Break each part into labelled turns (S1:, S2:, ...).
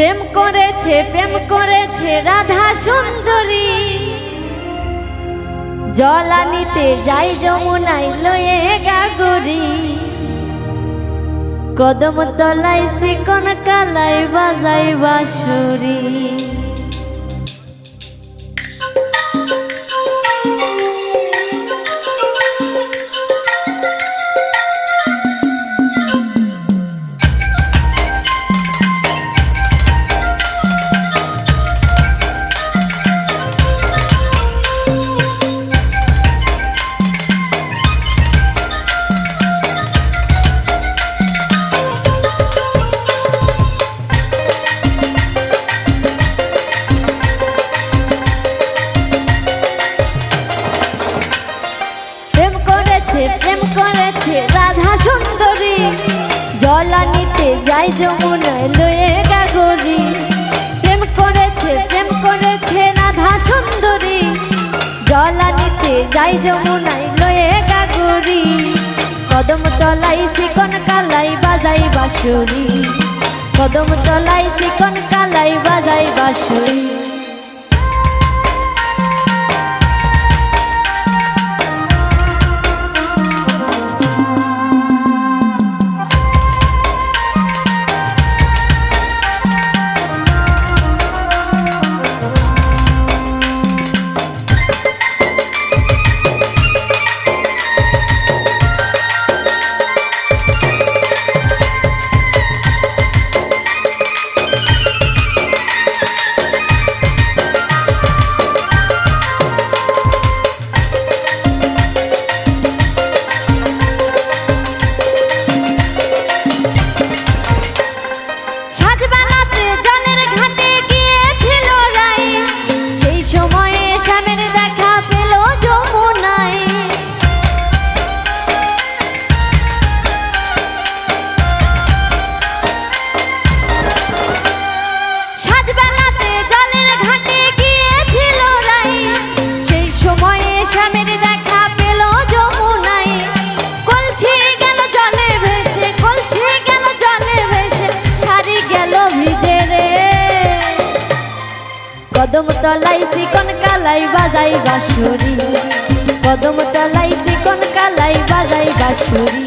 S1: প্রেম করেছে প্রেম করেছে রাধা সুন্দরী। জল আনিতে যাই যমুনাই লয়ে গাগরি কদম তলাই শিকন কালাই বাজাই বাসুরি জলানিতে যাই যমুনায় লয়ে গাগরি প্রেম করেছে প্রেম করেছে রাধা সুন্দরী। জলানিতে যাই যমুনায় লয়ে গাগরি কদম তলাই শিকন কালাই বাজাই বাঁশুরি। কদম তলাই শিকন কালাই বাজাই বাঁশুরি। কদম তলাই চিকন কালাই বাজাই বাঁশুরি। কদম তলাই চিকন কালাই বাজাই বাঁশুরি।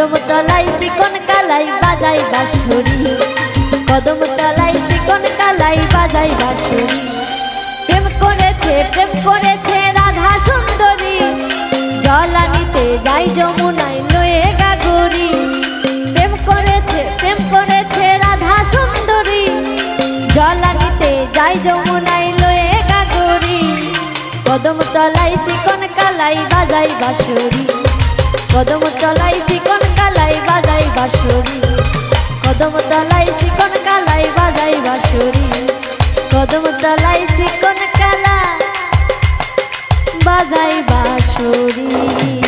S1: কদম তলাই চিকন কালাই বাজাই বাঁশুরি। কদম তলাই চিকন কালাই বাজাই বাঁশুরি। প্রেম করেছে প্রেম করেছে রাধা সুন্দরী। জলানিতে যাই যমুনায় লয়ে গাগরি। প্রেম করেছে প্রেম করেছে রাধা সুন্দরী। জলানিতে যাই যমুনায় লয়ে গাগরি। কদম তলাই চিকন কালাই বাজাই বাঁশুরি। কদম তলাই চিকন কদম তলাই সিকন কালাই বাজাই বাঁশুরি। কদম তলাই সিকন কালা বাজাই বাঁশুরি।